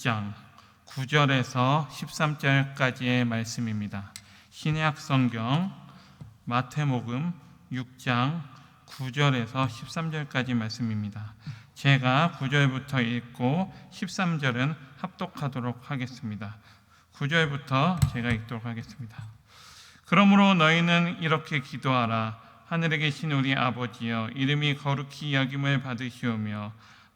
장 9절에서 13절까지의 말씀입니다. 신약 성경 마태복음 6장 9절에서 13절까지 말씀입니다. 제가 9절부터 읽고 13절은 합독하도록 하겠습니다. 9절부터 제가 읽도록 하겠습니다. 그러므로 너희는 이렇게 기도하라. 하늘에 계신 우리 아버지여 이름이 거룩히 여김을 받으시오며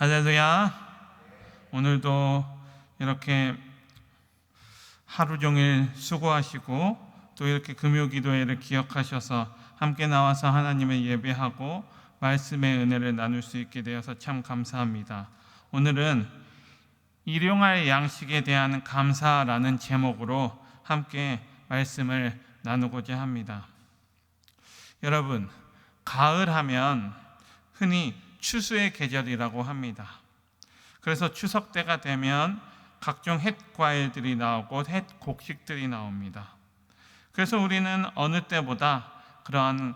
할렐루야. 오늘도 이렇게 하루 종일 수고하시고 또 이렇게 금요 기도회를 기억하셔서 함께 나와서 하나님을 예배하고 말씀의 은혜를 나눌 수 있게 되어서 참 감사합니다. 오늘은 일용할 양식에 대한 감사라는 제목으로 함께 말씀을 나누고자 합니다. 여러분, 가을 하면 흔히 추수의 계절이라고 합니다. 그래서 추석 때가 되면 각종 햇 과일들이 나오고 햇 곡식들이 나옵니다. 그래서 우리는 어느 때보다 그러한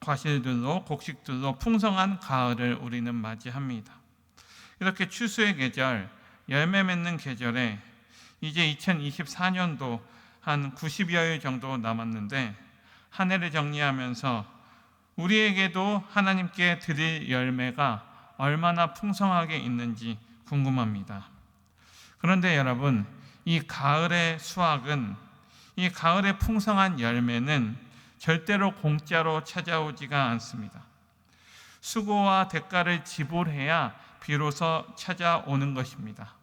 과실들로 곡식들로 풍성한 가을을 우리는 맞이합니다. 이렇게 추수의 계절, 열매 맺는 계절에 이제 2024년도 한 90여일 정도 남았는데 한 해를 정리하면서 우리에게도 하나님께 드릴 열매가 얼마나 풍성하게 있는지 궁금합니다. 그런데 여러분, 이 가을의 수확은 이 가을의 풍성한 열매는 절대로 공짜로 찾아오지가 않습니다. 수고와 대가를 지불해야 비로소 찾아오는 것입니다.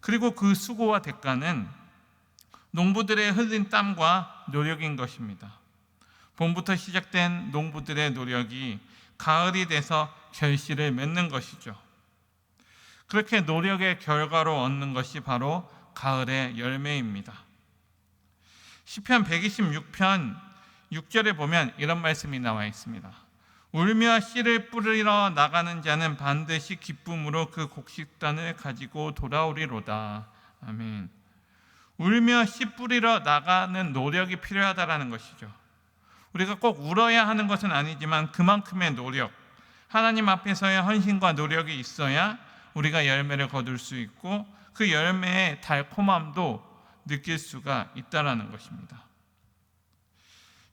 그리고 그 수고와 대가는 농부들의 흘린 땀과 노력인 것입니다. 봄부터 시작된 농부들의 노력이 가을이 돼서 결실을 맺는 것이죠. 그렇게 노력의 결과로 얻는 것이 바로 가을의 열매입니다. 시편 126편 6절에 보면 이런 말씀이 나와 있습니다. 울며 씨를 뿌리러 나가는 자는 반드시 기쁨으로 그 곡식단을 가지고 돌아오리로다. 아멘. 울며 씨 뿌리러 나가는 노력이 필요하다라는 것이죠. 우리가 꼭 울어야 하는 것은 아니지만 그만큼의 노력, 하나님 앞에서의 헌신과 노력이 있어야 우리가 열매를 거둘 수 있고 그 열매의 달콤함도 느낄 수가 있다라는 것입니다.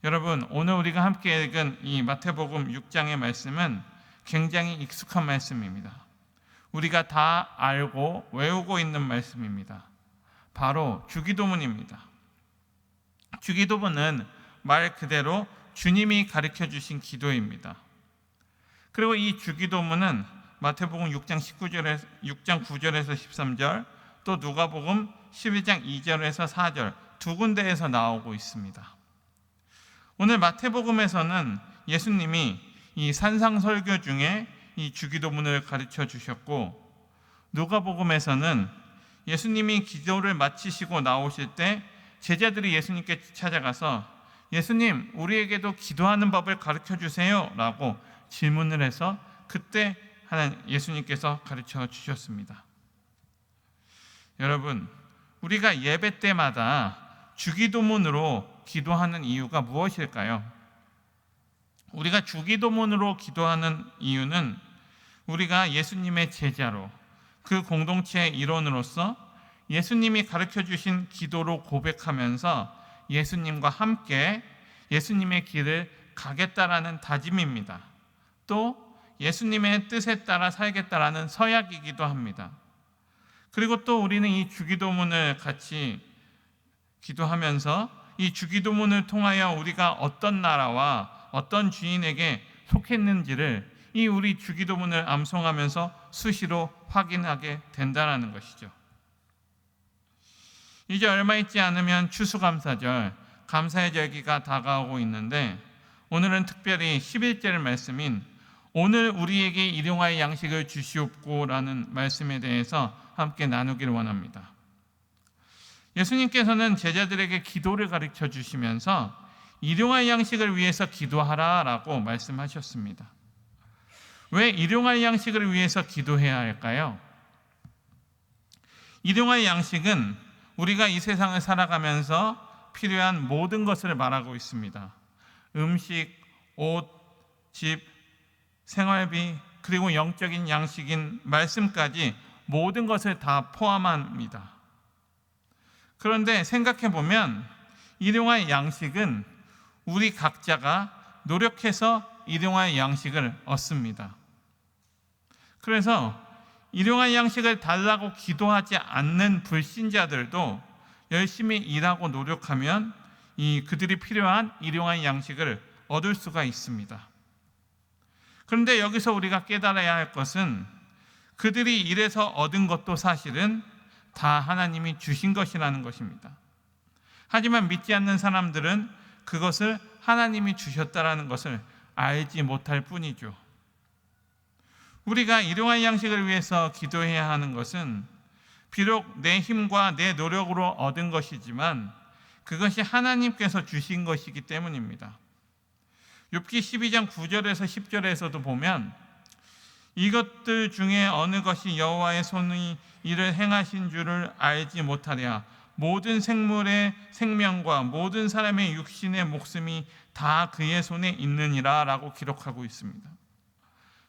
여러분, 오늘 우리가 함께 읽은 이 마태복음 6장의 말씀은 굉장히 익숙한 말씀입니다. 우리가 다 알고 외우고 있는 말씀입니다. 바로 주기도문입니다. 주기도문은 말 그대로 주님이 가르쳐 주신 기도입니다. 그리고 이 주기도문은 마태복음 6장 19절에 6장 9절에서 13절 또 누가복음 11장 2절에서 4절 두 군데에서 나오고 있습니다. 오늘 마태복음에서는 예수님이 이 산상설교 중에 이 주기도문을 가르쳐 주셨고 누가복음에서는 예수님이 기도를 마치시고 나오실 때 제자들이 예수님께 찾아가서 예수님, 우리에게도 기도하는 법을 가르쳐 주세요 라고 질문을 해서 그때 하나님 예수님께서 가르쳐 주셨습니다. 여러분, 우리가 예배 때마다 주기도문으로 기도하는 이유가 무엇일까요? 우리가 주기도문으로 기도하는 이유는 우리가 예수님의 제자로 그 공동체의 일원으로서 예수님이 가르쳐 주신 기도로 고백하면서 예수님과 함께 예수님의 길을 가겠다라는 다짐입니다. 또 예수님의 뜻에 따라 살겠다라는 서약이기도 합니다. 그리고 또 우리는 이 주기도문을 같이 기도하면서 이 주기도문을 통하여 우리가 어떤 나라와 어떤 주인에게 속했는지를 이 우리 주기도문을 암송하면서 수시로 확인하게 된다는 것이죠. 이제 얼마 있지 않으면 추수감사절, 감사의 절기가 다가오고 있는데 오늘은 특별히 11절 말씀인 오늘 우리에게 일용할 양식을 주시옵고라는 말씀에 대해서 함께 나누기를 원합니다. 예수님께서는 제자들에게 기도를 가르쳐 주시면서 일용할 양식을 위해서 기도하라라고 말씀하셨습니다. 왜 일용할 양식을 위해서 기도해야 할까요? 일용할 양식은 우리가 이 세상을 살아가면서 필요한 모든 것을 말하고 있습니다. 음식, 옷, 집, 생활비, 그리고 영적인 양식인 말씀까지 모든 것을 다 포함합니다. 그런데 생각해 보면 일용할 양식은 우리 각자가 노력해서 일용할 양식을 얻습니다. 그래서 일용할 양식을 달라고 기도하지 않는 불신자들도 열심히 일하고 노력하면 이 그들이 필요한 일용할 양식을 얻을 수가 있습니다. 그런데 여기서 우리가 깨달아야 할 것은 그들이 일해서 얻은 것도 사실은 다 하나님이 주신 것이라는 것입니다. 하지만 믿지 않는 사람들은 그것을 하나님이 주셨다라는 것을 알지 못할 뿐이죠. 우리가 일용할 양식을 위해서 기도해야 하는 것은 비록 내 힘과 내 노력으로 얻은 것이지만 그것이 하나님께서 주신 것이기 때문입니다. 욥기 12장 9절에서 10절에서도 보면 이것들 중에 어느 것이 여호와의 손이 이를 행하신 줄을 알지 못하랴 모든 생물의 생명과 모든 사람의 육신의 목숨이 다 그의 손에 있느니라라고 기록하고 있습니다.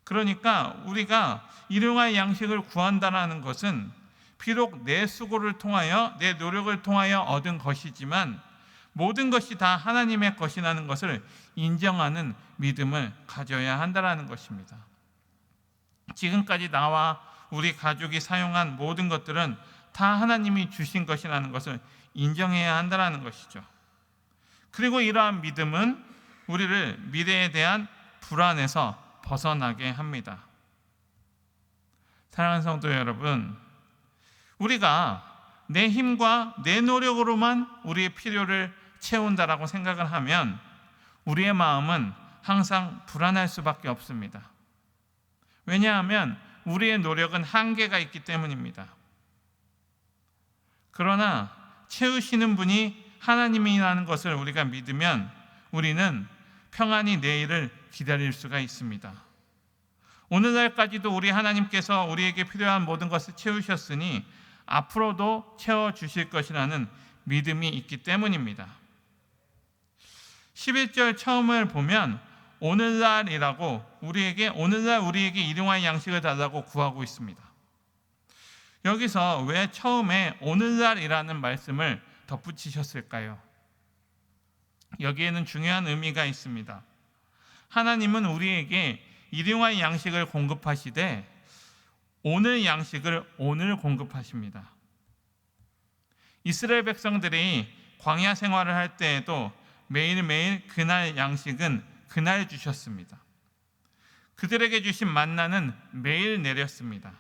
그러니까 우리가 일용할 양식을 구한다라는 것은 비록 내 수고를 통하여 내 노력을 통하여 얻은 것이지만 모든 것이 다 하나님의 것이라는 것을 인정하는 믿음을 가져야 한다라는 것입니다. 지금까지 나와 우리 가족이 사용한 모든 것들은 다 하나님이 주신 것이라는 것을 인정해야 한다라는 것이죠. 그리고 이러한 믿음은 우리를 미래에 대한 불안에서 벗어나게 합니다. 사랑하는 성도 여러분, 우리가 내 힘과 내 노력으로만 우리의 필요를 채운다라고 생각을 하면 우리의 마음은 항상 불안할 수밖에 없습니다. 왜냐하면 우리의 노력은 한계가 있기 때문입니다. 그러나 채우시는 분이 하나님이라는 것을 우리가 믿으면 우리는 평안히 내일을 기다릴 수가 있습니다. 오늘날까지도 우리 하나님께서 우리에게 필요한 모든 것을 채우셨으니 앞으로도 채워 주실 것이라는 믿음이 있기 때문입니다. 11절 처음을 보면 오늘날이라고 우리에게 오늘날 우리에게 일용할 양식을 달라고 구하고 있습니다. 여기서 왜 처음에 오늘날이라는 말씀을 덧붙이셨을까요? 여기에는 중요한 의미가 있습니다. 하나님은 우리에게 일용할 양식을 공급하시되 오늘 양식을 오늘 공급하십니다. 이스라엘 백성들이 광야 생활을 할 때에도 매일매일 그날 양식은 그날 주셨습니다. 그들에게 주신 만나는 매일 내렸습니다.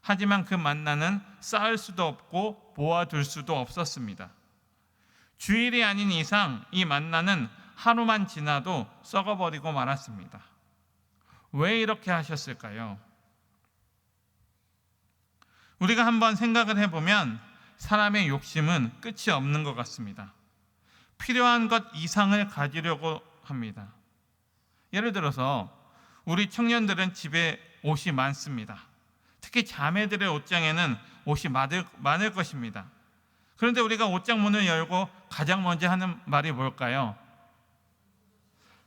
하지만 그 만나는 쌓을 수도 없고 모아둘 수도 없었습니다. 주일이 아닌 이상 이 만나는 하루만 지나도 썩어버리고 말았습니다. 왜 이렇게 하셨을까요? 우리가 한번 생각을 해보면 사람의 욕심은 끝이 없는 것 같습니다. 필요한 것 이상을 가지려고 합니다. 예를 들어서 우리 청년들은 집에 옷이 많습니다. 특히 자매들의 옷장에는 옷이 많을, 많을 것입니다. 그런데 우리가 옷장 문을 열고 가장 먼저 하는 말이 뭘까요?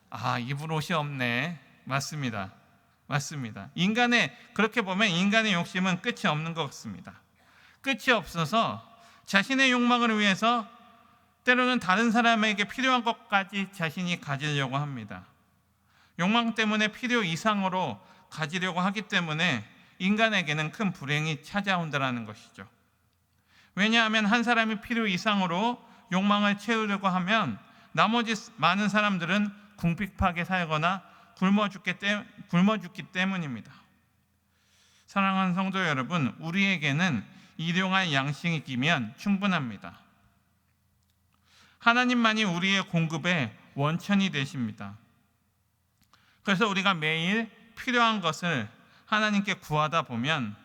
아, 입을 옷이 없네. 맞습니다. 맞습니다. 인간의 그렇게 보면 인간의 욕심은 끝이 없는 것 같습니다. 끝이 없어서 자신의 욕망을 위해서 때로는 다른 사람에게 필요한 것까지 자신이 가지려고 합니다. 욕망 때문에 필요 이상으로 가지려고 하기 때문에 인간에게는 큰 불행이 찾아온다는 것이죠. 왜냐하면 한 사람이 필요 이상으로 욕망을 채우려고 하면 나머지 많은 사람들은 궁핍하게 살거나 굶어 죽기, 때, 굶어 죽기 때문입니다. 사랑하는 성도 여러분, 우리에게는 일용할 양식이면 충분합니다. 하나님만이 우리의 공급의 원천이 되십니다. 그래서 우리가 매일 필요한 것을 하나님께 구하다 보면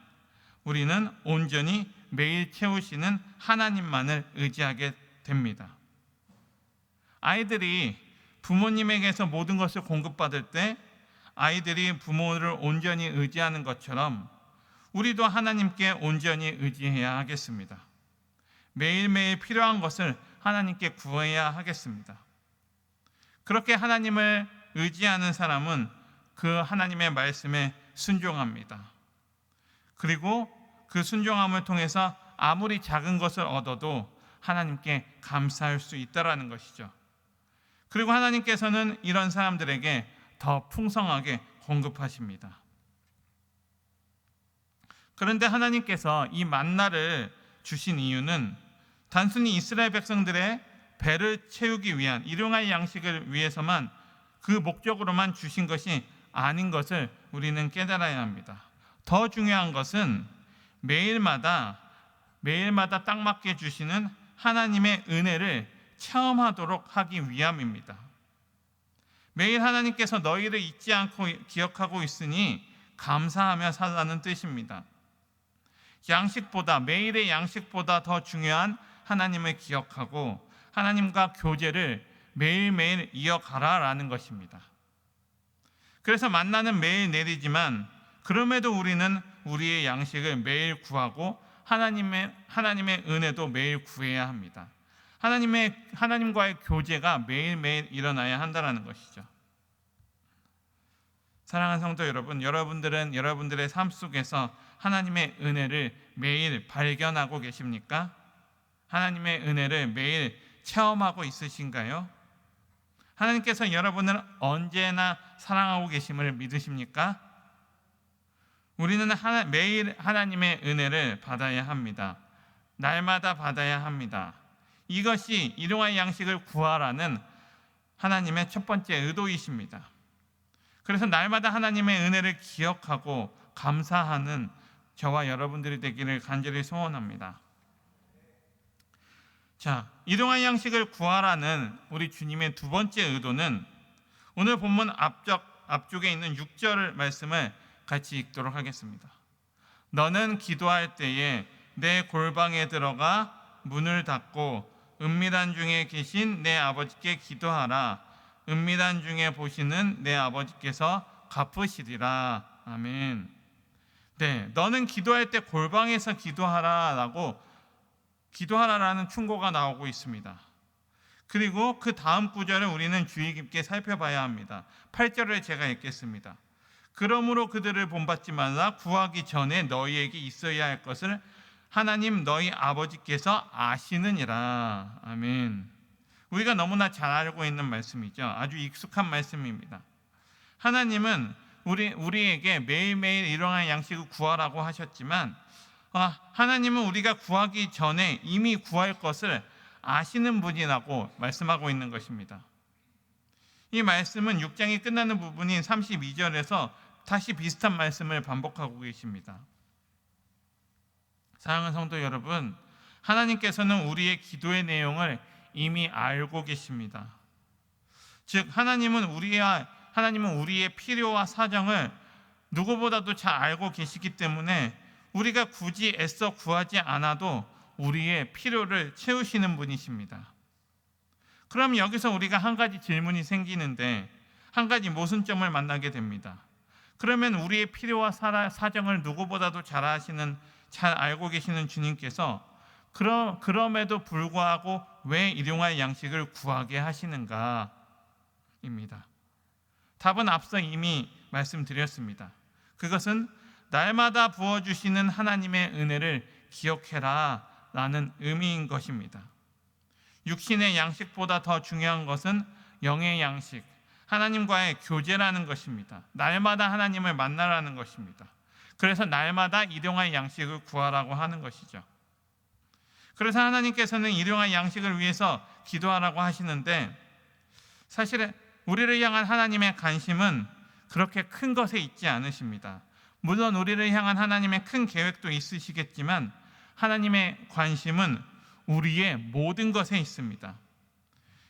우리는 온전히 매일 채우시는 하나님만을 의지하게 됩니다. 아이들이 부모님에게서 모든 것을 공급받을 때 아이들이 부모를 온전히 의지하는 것처럼 우리도 하나님께 온전히 의지해야 하겠습니다. 매일매일 필요한 것을 하나님께 구해야 하겠습니다. 그렇게 하나님을 의지하는 사람은 그 하나님의 말씀에 순종합니다. 그리고 그 순종함을 통해서 아무리 작은 것을 얻어도 하나님께 감사할 수 있다라는 것이죠. 그리고 하나님께서는 이런 사람들에게 더 풍성하게 공급하십니다. 그런데 하나님께서 이 만나를 주신 이유는 단순히 이스라엘 백성들의 배를 채우기 위한 일용할 양식을 위해서만 그 목적으로만 주신 것이 아닌 것을 우리는 깨달아야 합니다. 더 중요한 것은 매일마다 매일마다 딱 맞게 주시는 하나님의 은혜를 체험하도록 하기 위함입니다. 매일 하나님께서 너희를 잊지 않고 기억하고 있으니 감사하며 살라는 뜻입니다. 양식보다 매일의 양식보다 더 중요한 하나님을 기억하고 하나님과 교제를 매일매일 이어가라라는 것입니다. 그래서 만나는 매일 내리지만 그럼에도 우리는 우리의 양식을 매일 구하고 하나님의 하나님의 은혜도 매일 구해야 합니다. 하나님의 하나님과의 교제가 매일매일 일어나야 한다라는 것이죠. 사랑하는 성도 여러분, 여러분들은 여러분들의 삶 속에서 하나님의 은혜를 매일 발견하고 계십니까? 하나님의 은혜를 매일 체험하고 있으신가요? 하나님께서 여러분을 언제나 사랑하고 계심을 믿으십니까? 우리는 하나, 매일 하나님의 은혜를 받아야 합니다. 날마다 받아야 합니다. 이것이 일용할 양식을 구하라는 하나님의 첫 번째 의도이십니다. 그래서 날마다 하나님의 은혜를 기억하고 감사하는 저와 여러분들이 되기를 간절히 소원합니다. 자, 일용할 양식을 구하라는 우리 주님의 두 번째 의도는 오늘 본문 앞쪽 앞쪽에 있는 6절 말씀을 같이 읽도록 하겠습니다. 너는 기도할 때에 내 골방에 들어가 문을 닫고 은밀한 중에 계신 내 아버지께 기도하라. 은밀한 중에 보시는 내 아버지께서 갚으시리라. 아멘. 네, 너는 기도할 때 골방에서 기도하라라고 기도하라라는 충고가 나오고 있습니다. 그리고 그 다음 구절을 우리는 주의 깊게 살펴봐야 합니다. 8절을 제가 읽겠습니다. 그러므로 그들을 본받지 말라 구하기 전에 너희에게 있어야 할 것을 하나님 너희 아버지께서 아시느니라. 아멘. 우리가 너무나 잘 알고 있는 말씀이죠. 아주 익숙한 말씀입니다. 하나님은 우리 우리에게 매일매일 일용할 양식을 구하라고 하셨지만 아, 하나님은 우리가 구하기 전에 이미 구할 것을 아시는 분이라고 말씀하고 있는 것입니다. 이 말씀은 6장이 끝나는 부분인 32절에서 다시 비슷한 말씀을 반복하고 계십니다. 사랑하는 성도 여러분, 하나님께서는 우리의 기도의 내용을 이미 알고 계십니다. 즉 하나님은 우리와 하나님은 우리의 필요와 사정을 누구보다도 잘 알고 계시기 때문에 우리가 굳이 애써 구하지 않아도 우리의 필요를 채우시는 분이십니다. 그럼 여기서 우리가 한 가지 질문이 생기는데 한 가지 모순점을 만나게 됩니다. 그러면 우리의 필요와 사정을 누구보다도 잘 아시는 잘 알고 계시는 주님께서 그러, 그럼에도 불구하고 왜 일용할 양식을 구하게 하시는가? 입니다. 답은 앞서 이미 말씀드렸습니다. 그것은 날마다 부어주시는 하나님의 은혜를 기억해라 라는 의미인 것입니다. 육신의 양식보다 더 중요한 것은 영의 양식, 하나님과의 교제라는 것입니다. 날마다 하나님을 만나라는 것입니다. 그래서 날마다 일용할 양식을 구하라고 하는 것이죠. 그래서 하나님께서는 일용할 양식을 위해서 기도하라고 하시는데 사실 우리를 향한 하나님의 관심은 그렇게 큰 것에 있지 않으십니다. 물론 우리를 향한 하나님의 큰 계획도 있으시겠지만 하나님의 관심은 우리의 모든 것에 있습니다.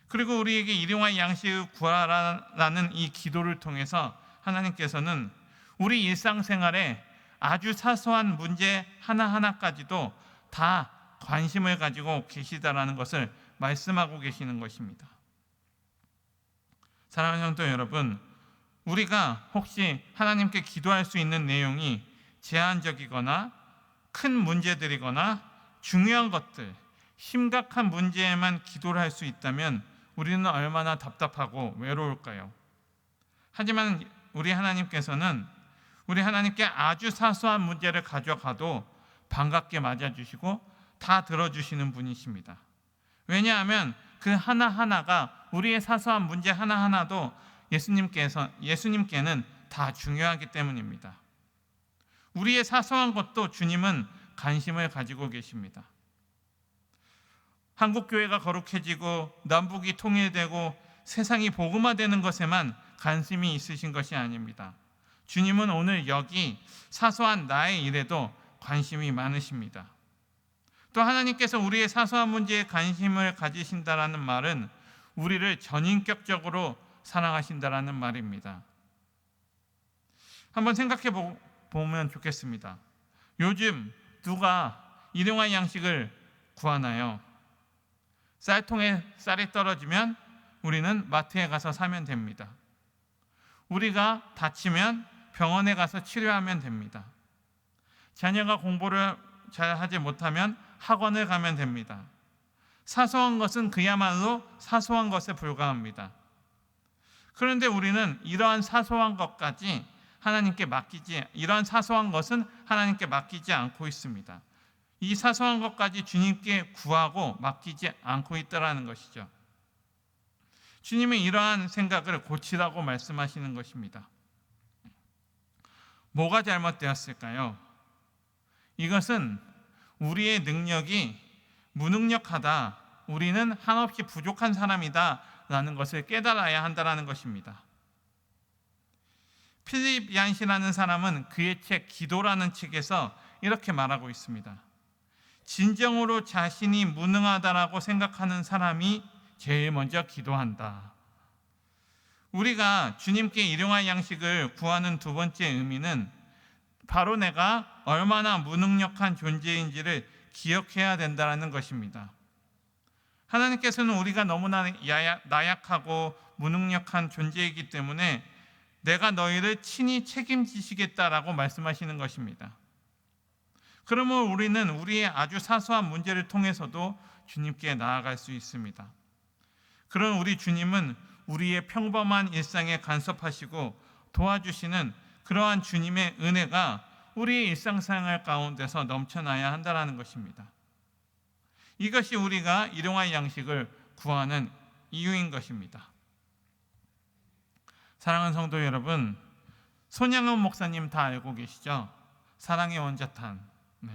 그리고 우리에게 일용할 양식을 구하라는 이 기도를 통해서 하나님께서는 우리 일상생활에 아주 사소한 문제 하나하나까지도 다 관심을 가지고 계시다라는 것을 말씀하고 계시는 것입니다. 사랑하는 성도 여러분, 우리가 혹시 하나님께 기도할 수 있는 내용이 제한적이거나 큰 문제들이거나 중요한 것들, 심각한 문제에만 기도를 할 수 있다면 우리는 얼마나 답답하고 외로울까요? 하지만 우리 하나님께서는 우리 하나님께 아주 사소한 문제를 가져가도 반갑게 맞아주시고 다 들어주시는 분이십니다. 왜냐하면 그 하나하나가 우리의 사소한 문제 하나하나도 예수님께서 예수님께는 다 중요하기 때문입니다. 우리의 사소한 것도 주님은 관심을 가지고 계십니다. 한국 교회가 거룩해지고 남북이 통일되고 세상이 복음화되는 것에만 관심이 있으신 것이 아닙니다. 주님은 오늘 여기 사소한 나의 일에도 관심이 많으십니다. 또 하나님께서 우리의 사소한 문제에 관심을 가지신다라는 말은 우리를 전인격적으로 사랑하신다라는 말입니다. 한번 생각해 보면 좋겠습니다. 요즘 누가 일용할 양식을 구하나요? 쌀통에 쌀이 떨어지면 우리는 마트에 가서 사면 됩니다. 우리가 다치면 병원에 가서 치료하면 됩니다. 자녀가 공부를 잘 하지 못하면 학원을 가면 됩니다. 사소한 것은 그야말로 사소한 것에 불과합니다. 그런데 우리는 이러한 사소한 것까지 하나님께 맡기지 이러한 사소한 것은 하나님께 맡기지 않고 있습니다. 이 사소한 것까지 주님께 구하고 맡기지 않고 있다라는 것이죠. 주님은 이러한 생각을 고치라고 말씀하시는 것입니다. 뭐가 잘못되었을까요? 이것은 우리의 능력이 무능력하다, 우리는 한없이 부족한 사람이다 라는 것을 깨달아야 한다는 것입니다. 필립 얀시라는 사람은 그의 책 기도라는 책에서 이렇게 말하고 있습니다. 진정으로 자신이 무능하다라고 생각하는 사람이 제일 먼저 기도한다. 우리가 주님께 일용할 양식을 구하는 두 번째 의미는 바로 내가 얼마나 무능력한 존재인지를 기억해야 된다는 것입니다. 하나님께서는 우리가 너무나 나약하고 무능력한 존재이기 때문에 내가 너희를 친히 책임지시겠다라고 말씀하시는 것입니다. 그러면 우리는 우리의 아주 사소한 문제를 통해서도 주님께 나아갈 수 있습니다. 그런 우리 주님은 우리의 평범한 일상에 간섭하시고 도와주시는 그러한 주님의 은혜가 우리의 일상생활 가운데서 넘쳐나야 한다는 것입니다. 이것이 우리가 일용할 양식을 구하는 이유인 것입니다. 사랑하는 성도 여러분, 손양원 목사님 다 알고 계시죠? 사랑의 원자탄. 네.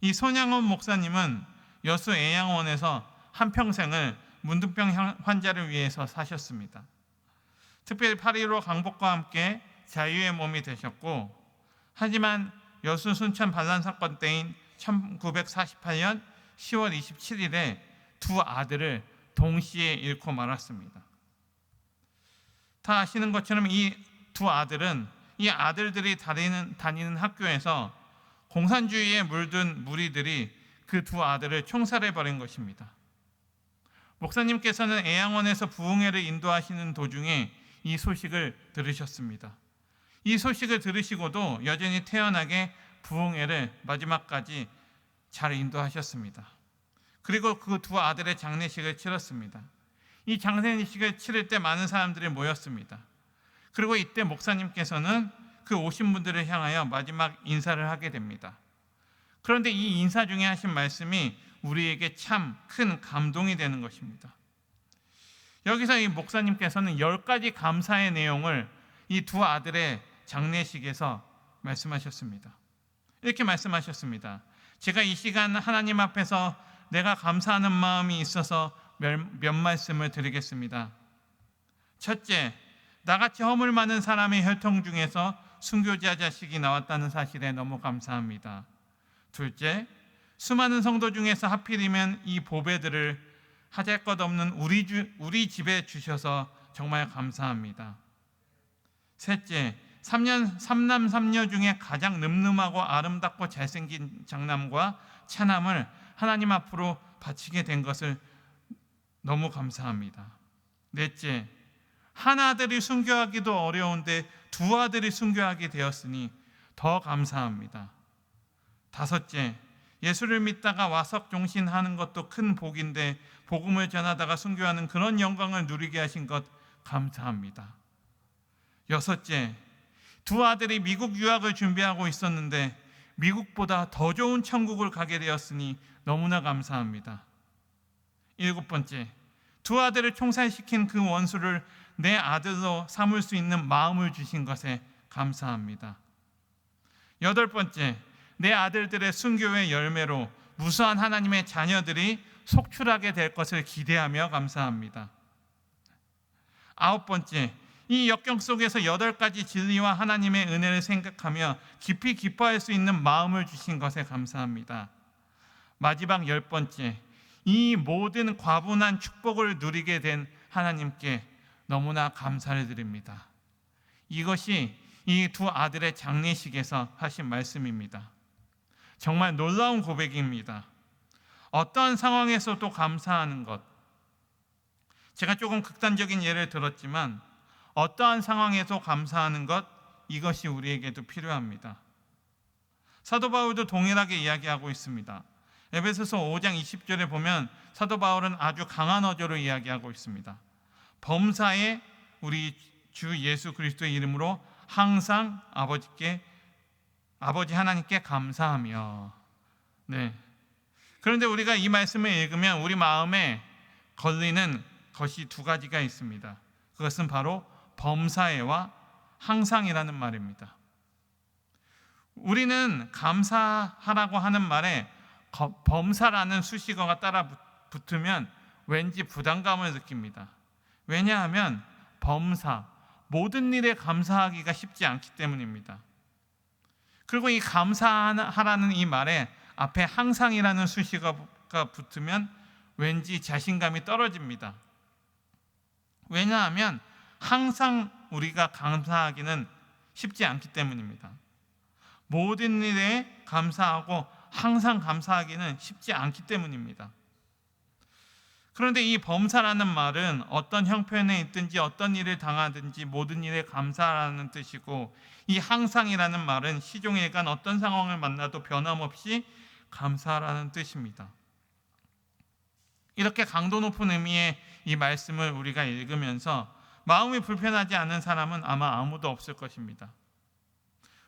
이 손양원 목사님은 여수 애양원에서 한 평생을 문둥병 환자를 위해서 사셨습니다. 특별히 8.15 강복과 함께 자유의 몸이 되셨고 하지만 여수 순천 반란 사건 때인 1948년 10월 27일에 두 아들을 동시에 잃고 말았습니다. 다 아시는 것처럼 이 두 아들은 이 아들들이 다니는, 다니는 학교에서 공산주의에 물든 무리들이 그 두 아들을 총살해 버린 것입니다. 목사님께서는 애양원에서 부흥회를 인도하시는 도중에 이 소식을 들으셨습니다. 이 소식을 들으시고도 여전히 태연하게 부흥회를 마지막까지 잘 인도하셨습니다. 그리고 그 두 아들의 장례식을 치렀습니다. 이 장례식을 치를 때 많은 사람들이 모였습니다. 그리고 이때 목사님께서는 그 오신 분들을 향하여 마지막 인사를 하게 됩니다. 그런데 이 인사 중에 하신 말씀이 우리에게 참 큰 감동이 되는 것입니다. 여기서 이 목사님께서는 열 가지 감사의 내용을 이 두 아들의 장례식에서 말씀하셨습니다. 이렇게 말씀하셨습니다. 제가 이 시간 하나님 앞에서 내가 감사하는 마음이 있어서 몇, 몇 말씀을 드리겠습니다. 첫째, 나같이 허물 많은 사람의 혈통 중에서 순교자 자식이 나왔다는 사실에 너무 감사합니다. 둘째, 수많은 성도 중에서 하필이면 이 보배들을 하잘 것 없는 우리, 주, 우리 집에 주셔서 정말 감사합니다. 셋째, 삼년 삼남 삼녀 중에 가장 늠름하고 아름답고 잘생긴 장남과 차남을 하나님 앞으로 바치게 된 것을 너무 감사합니다. 넷째, 한 아들이 순교하기도 어려운데 두 아들이 순교하게 되었으니 더 감사합니다. 다섯째, 예수를 믿다가 와석 종신하는 것도 큰 복인데 복음을 전하다가 순교하는 그런 영광을 누리게 하신 것 감사합니다. 여섯째, 두 아들이 미국 유학을 준비하고 있었는데 미국보다 더 좋은 천국을 가게 되었으니 너무나 감사합니다. 일곱 번째, 두 아들을 총살시킨 그 원수를 내 아들로 삼을 수 있는 마음을 주신 것에 감사합니다. 여덟 번째, 내 아들들의 순교의 열매로 무수한 하나님의 자녀들이 속출하게 될 것을 기대하며 감사합니다. 아홉 번째, 이 역경 속에서 여덟 가지 진리와 하나님의 은혜를 생각하며 깊이 기뻐할 수 있는 마음을 주신 것에 감사합니다. 마지막 열 번째, 이 모든 과분한 축복을 누리게 된 하나님께 너무나 감사를 드립니다. 이것이 이 두 아들의 장례식에서 하신 말씀입니다. 정말 놀라운 고백입니다. 어떠한 상황에서도 감사하는 것. 제가 조금 극단적인 예를 들었지만 어떠한 상황에서 감사하는 것 이것이 우리에게도 필요합니다. 사도 바울도 동일하게 이야기하고 있습니다. 에베소서 5장 20절에 보면 사도 바울은 아주 강한 어조로 이야기하고 있습니다. 범사에 우리 주 예수 그리스도의 이름으로 항상 아버지께 아버지 하나님께 감사하며 네. 그런데 우리가 이 말씀을 읽으면 우리 마음에 걸리는 것이 두 가지가 있습니다. 그것은 바로 범사에와 항상이라는 말입니다. 우리는 감사하라고 하는 말에 범사라는 수식어가 따라 붙으면 왠지 부담감을 느낍니다. 왜냐하면 범사, 모든 일에 감사하기가 쉽지 않기 때문입니다. 그리고 이 감사하라는 이 말에 앞에 항상이라는 수식어가 붙으면 왠지 자신감이 떨어집니다. 왜냐하면 항상 우리가 감사하기는 쉽지 않기 때문입니다. 모든 일에 감사하고 항상 감사하기는 쉽지 않기 때문입니다. 그런데 이 범사라는 말은 어떤 형편에 있든지 어떤 일을 당하든지 모든 일에 감사라는 뜻이고 이 항상이라는 말은 시종일관 어떤 상황을 만나도 변함없이 감사라는 뜻입니다. 이렇게 강도 높은 의미의 이 말씀을 우리가 읽으면서 마음이 불편하지 않은 사람은 아마 아무도 없을 것입니다.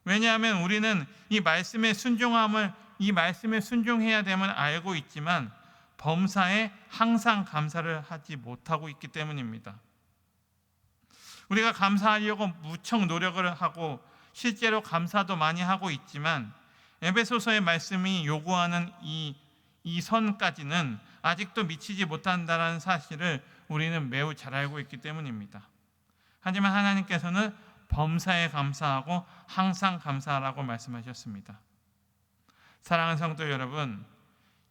왜냐하면 우리는 이 말씀의 순종함을 이 말씀에 순종해야 됨을 알고 있지만 범사에 항상 감사를 하지 못하고 있기 때문입니다. 우리가 감사하려고 무척 노력을 하고 실제로 감사도 많이 하고 있지만 에베소서의 말씀이 요구하는 이, 이 선까지는 아직도 미치지 못한다는 사실을 우리는 매우 잘 알고 있기 때문입니다. 하지만 하나님께서는 범사에 감사하고 항상 감사하라고 말씀하셨습니다. 사랑하는 성도 여러분,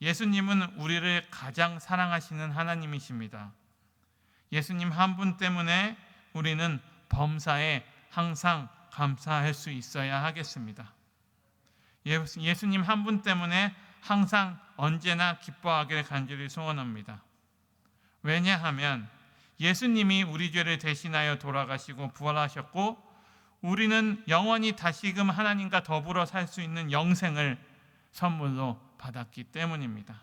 예수님은 우리를 가장 사랑하시는 하나님이십니다. 예수님 한 분 때문에 우리는 범사에 항상 감사할 수 있어야 하겠습니다. 예수님 한 분 때문에 항상 언제나 기뻐하기를 간절히 소원합니다. 왜냐하면 예수님이 우리 죄를 대신하여 돌아가시고 부활하셨고 우리는 영원히 다시금 하나님과 더불어 살 수 있는 영생을 선물로 받았기 때문입니다.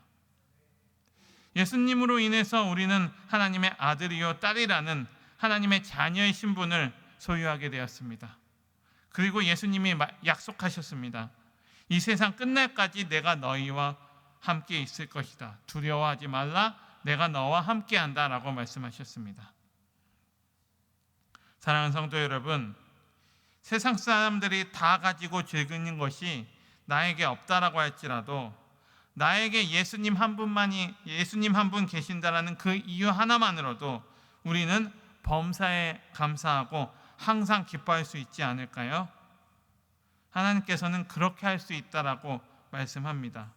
예수님으로 인해서 우리는 하나님의 아들이요 딸이라는 하나님의 자녀의 신분을 소유하게 되었습니다. 그리고 예수님이 약속하셨습니다. 이 세상 끝날까지 내가 너희와 함께 있을 것이다. 두려워하지 말라. 내가 너와 함께 한다라고 말씀하셨습니다. 사랑하는 성도 여러분, 세상 사람들이 다 가지고 즐기는 것이 나에게 없다라고 할지라도 나에게 예수님 한 분만이 예수님 한 분 계신다라는 그 이유 하나만으로도 우리는 범사에 감사하고 항상 기뻐할 수 있지 않을까요? 하나님께서는 그렇게 할 수 있다라고 말씀합니다.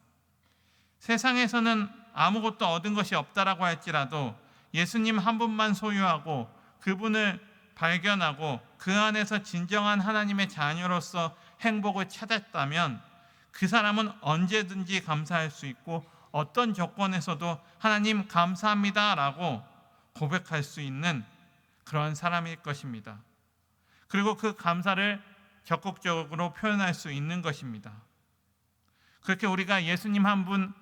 세상에서는 아무것도 얻은 것이 없다라고 할지라도 예수님 한 분만 소유하고 그분을 발견하고 그 안에서 진정한 하나님의 자녀로서 행복을 찾았다면 그 사람은 언제든지 감사할 수 있고 어떤 조건에서도 하나님 감사합니다라고 고백할 수 있는 그런 사람일 것입니다. 그리고 그 감사를 적극적으로 표현할 수 있는 것입니다. 그렇게 우리가 예수님 한 분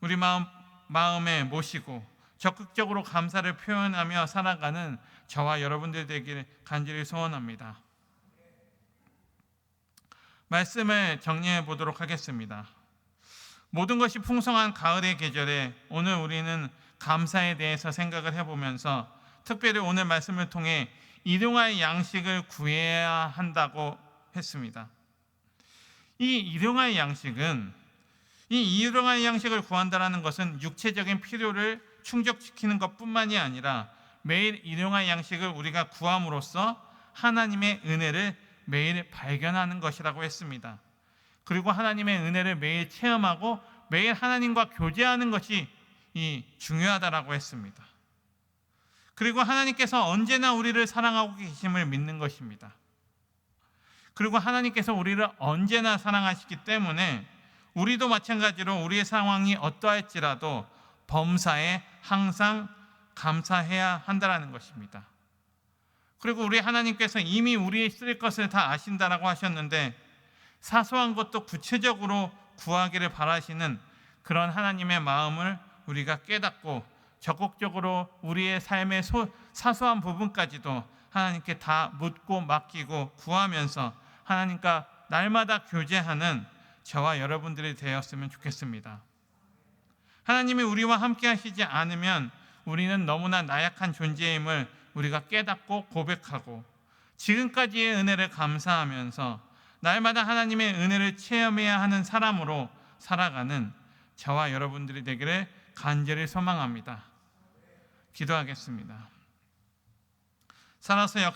우리 마음 마음에 모시고 적극적으로 감사를 표현하며 살아가는 저와 여러분들 되기를 간절히 소원합니다. 말씀을 정리해 보도록 하겠습니다. 모든 것이 풍성한 가을의 계절에 오늘 우리는 감사에 대해서 생각을 해보면서 특별히 오늘 말씀을 통해 일용할 양식을 구해야 한다고 했습니다. 이 일용할 양식은 이 일용할 양식을 구한다라는 것은 육체적인 필요를 충족시키는 것뿐만이 아니라 매일 일용할 양식을 우리가 구함으로써 하나님의 은혜를 매일 발견하는 것이라고 했습니다. 그리고 하나님의 은혜를 매일 체험하고 매일 하나님과 교제하는 것이 이 중요하다라고 했습니다. 그리고 하나님께서 언제나 우리를 사랑하고 계심을 믿는 것입니다. 그리고 하나님께서 우리를 언제나 사랑하시기 때문에 우리도 마찬가지로 우리의 상황이 어떠할지라도 범사에 항상 감사해야 한다라는 것입니다. 그리고 우리 하나님께서 이미 우리의 쓸 것을 다 아신다라고 하셨는데 사소한 것도 구체적으로 구하기를 바라시는 그런 하나님의 마음을 우리가 깨닫고 적극적으로 우리의 삶의 소, 사소한 부분까지도 하나님께 다 묻고 맡기고 구하면서 하나님과 날마다 교제하는 저와 여러분들이 되었으면 좋겠습니다. 하나님이 우리와 함께 하시지 않으면 우리는 너무나 나약한 존재임을 우리가 깨닫고 고백하고 지금까지의 은혜를 감사하면서 날마다 하나님의 은혜를 체험해야 하는 사람으로 살아가는 저와 여러분들이 되기를 간절히 소망합니다. 기도하겠습니다. 살아서 역